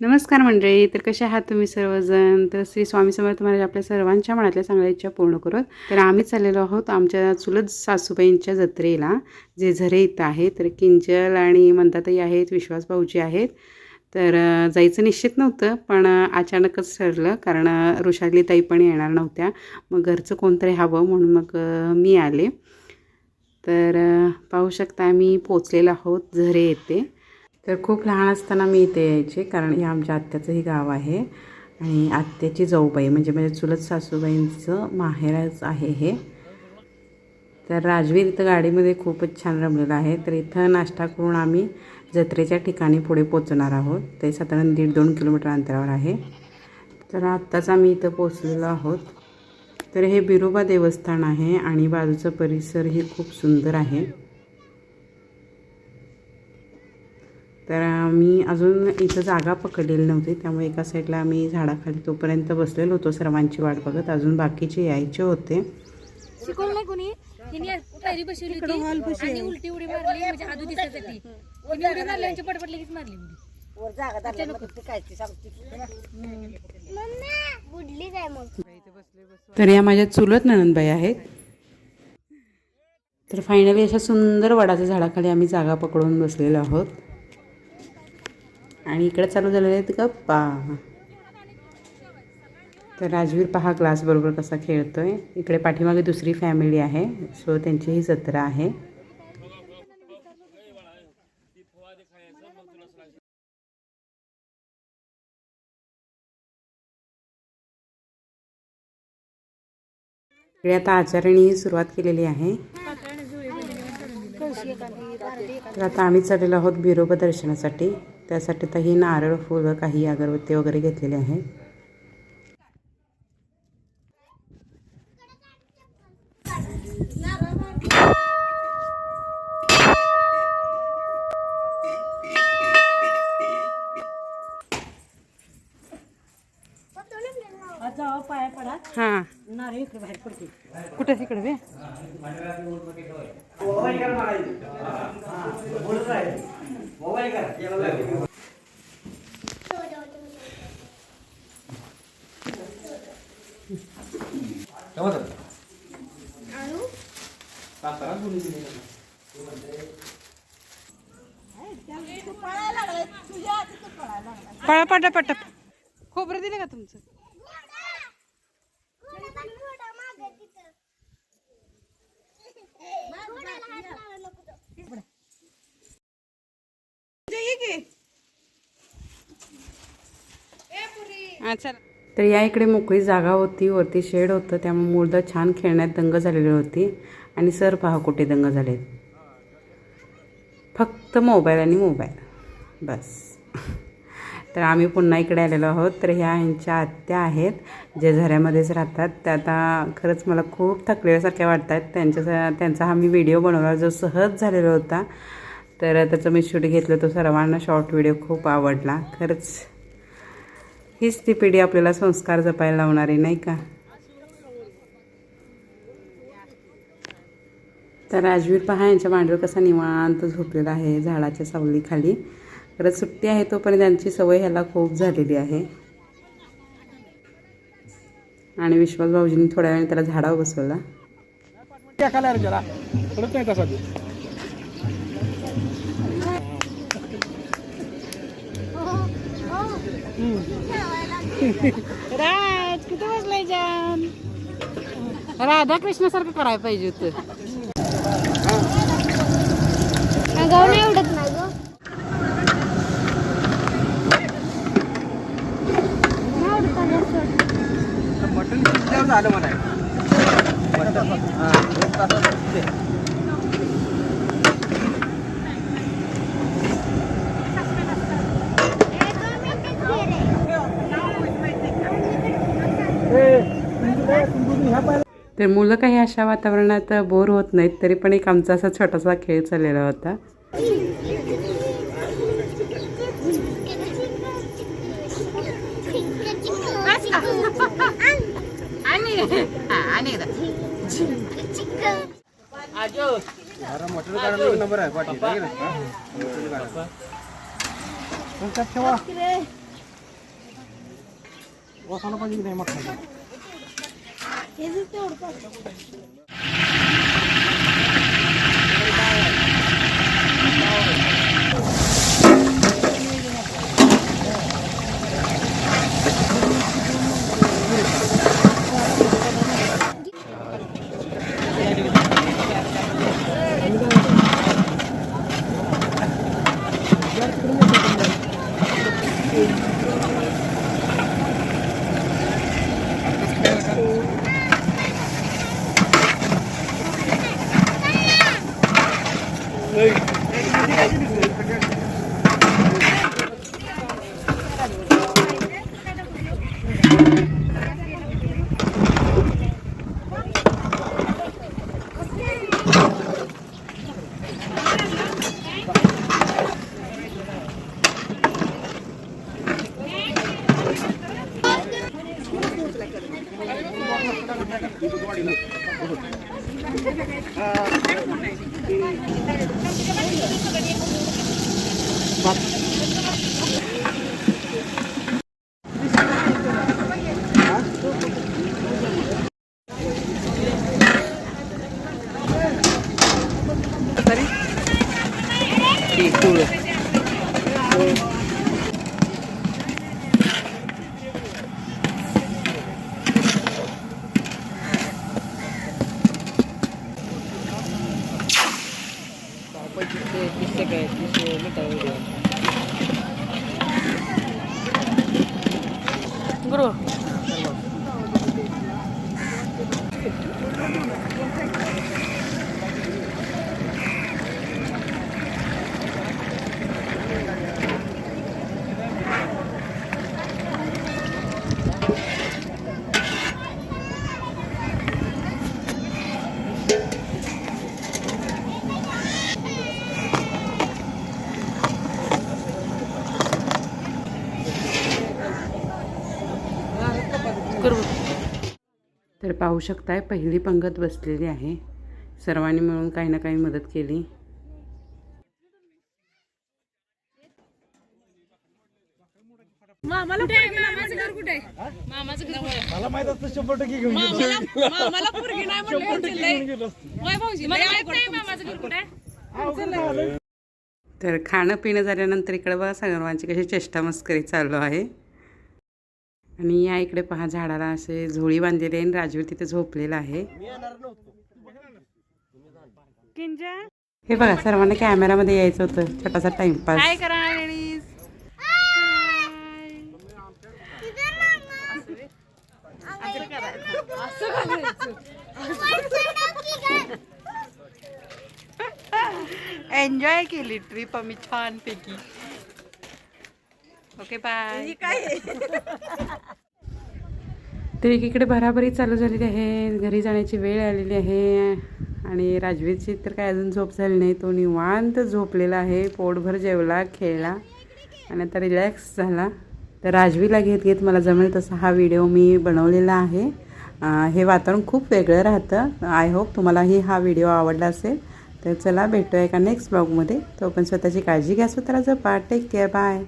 नमस्कार मंडळी तर कसे आहात तुम्ही सर्वजण? तर श्री स्वामी समर्थ महाराज आपल्या सर्वांच्या मनातल्या चांगल्या इच्छा पूर्ण करत. तर आम्ही चाललेलो आहोत आमच्या चुलत सासूबाईंच्या जत्रेला जे झरे इथं आहे तर किंजल आणि मंदाताई आहेत विश्वास भाऊजी आहेत. तर जायचं निश्चित नव्हतं पण अचानकच ठरलं कारण अ, ऋषाली ताई पण येणार नव्हत्या. मग घरचं कोणतरी हवं म्हणून मग मी आले. तर पाहू शकता आम्ही पोचलेलो आहोत झरे येते तर खूप लहान असताना मी इथे यायचे कारण हे आमच्या आत्याचंही गाव आहे. आणि आत्याची जाऊबाई म्हणजे माझ्या चुलत सासूबाईंचं माहेरच आहे हे. तर राजवीर इथं गाडीमध्ये खूपच छान रमलेलं आहे. तर इथं नाश्ता करून आम्ही जत्रेच्या ठिकाणी पुढे पोचणार आहोत. ते साधारण दीड दोन किलोमीटर अंतरावर आहे. तर आत्ताच आम्ही इथं पोचलेलो आहोत. तर हे बिरोबा देवस्थान आहे आणि बाजूचा परिसरही खूप सुंदर आहे. तर मी अजून इथं जागा पकडलेली नव्हती. त्यामुळे एका साईडला आम्ही झाडाखाली तोपर्यंत बसलेलो होतो सर्वांची वाट बघत. अजून बाकीचे यायचे होते. शिकवलं नाही कोणी? तिने पायरी बसवली होती आणि उलटी उडी मारली म्हणजे आदू दिसायसाठी. उडी मारली पटपट लगेच मारली उडी. तर या माझ्या चुलत ननंदबाई आहेत. तर फायनली अशा सुंदर वडाच्या झाडाखाली आम्ही जागा पकडून बसलेलो आहोत. आणि इकडे चालू झालेले आहेत गप्पा तर राजवीर पहा क्लास बरोबर कसा खेळतोय. इकडे पाठीमागे दुसरी फॅमिली आहे सो त्यांची ही जत्रा आहे. इकडे आता आचार्याने सुरुवात केलेली आहे. तर आता आम्ही चाललेलो आहोत बिरोबा दर्शनासाठी. त्यासाठी आता ही नारळ फुलं काही अगरबत्ती वगैरे घेतलेले आहे. पाया पडा हां नारळ इकडे बाहेर पडते कुठे तिकडे बे पळा पटा पटा खोबरं दिलं का तुमचं? चला. तर या इकडे मोकळी जागा होती वरती शेड होतं त्यामुळे मुलं छान खेळण्यात दंग झालेली होती. आणि सर पहा कुठे दंग झाले फक्त मोबाईल आणि मोबाईल. बस. तर आम्ही पुन्हा इकडे आलेलो आहोत. तर ह्या ह्यांच्या आत्या आहेत जे झऱ्यामध्येच राहतात. त्या आता खरंच मला खूप थकलेल्यासारख्या वाटत आहेत त्यांच्या त्यांचा हा मी व्हिडिओ बनवला जो सहज झालेला होता. तर त्याचं मी शूट घेतलं तो सर्वांना शॉर्ट व्हिडिओ खूप आवडला. खरंच हीच ती पिढी आपल्याला संस्कार जपायला लावणारी नाही का? तर राजवीर पहा यांच्या मांडीवर कसा निवांत झोपलेला आहे झाडाच्या सावलीखाली. परत सुट्टी आहे तोपर्यंत त्यांची सवय ह्याला खूप झालेली आहे. आणि विश्वास भाऊजींनी थोड्या वेळाने त्याला झाडावर बसवला. राज कुठे बसलाय जान राधा कृष्णासारखं करायला पाहिजे होतं. गाव नाही आवडत ना ग. मटण झालं म्हणाय मटण हा दोन तासात शिजते. तर मुलं काही अशा वातावरणात बोर होत नाहीत तरी पण एक आमचा असा छोटासा खेळ चाललेला होता नंबर आहे? हा? त्यात ठेवा 削っておるか。あ पाहू शकताय. पहिली पंगत बसलेली आहे. सर्वांनी मिळून काही ना काही मदत केली. मामाला कुठे? मामाचं? मला माहीत असतं शंभर टक्के घेऊन मामाला- पोरगी नाही म्हणलं? तर खाणं पिणं झाल्यानंतर इकडे बघा सर्वांची कशी चेष्टा मस्करी चालू आहे. आणि या इकडे पहा झाडाला असे झोळी बांधलेली आहे आणि राजवीर तिथे झोपलेला आहे. हे बघा सर्वांना कॅमेरामध्ये यायचं होतं. छोटासा टाइमपास काय करा लेडीज एन्जॉय केली ट्रिप आम्ही छानपैकी. ओके बाय तर एकीकडे भराभरी चालू झालेली आहे घरी जाण्याची वेळ आलेली आहे आणि राजवीरची तर काय अजून झोप झाली नाही तो निवांत झोपलेला आहे पोटभर जेवला खेळला आणि आता रिलॅक्स झाला. तर राजवीला घेत घेत मला जमेल तसा हा व्हिडिओ मी बनवलेला आहे. हे वातावरण खूप वेगळं राहतं. आय होप तुम्हालाही हा व्हिडिओ आवडला असेल. तर चला भेटूया एका नेक्स्ट ब्लॉगमध्ये तो पण स्वतःची काळजी घ्या स्वतःला जपा. Take care bye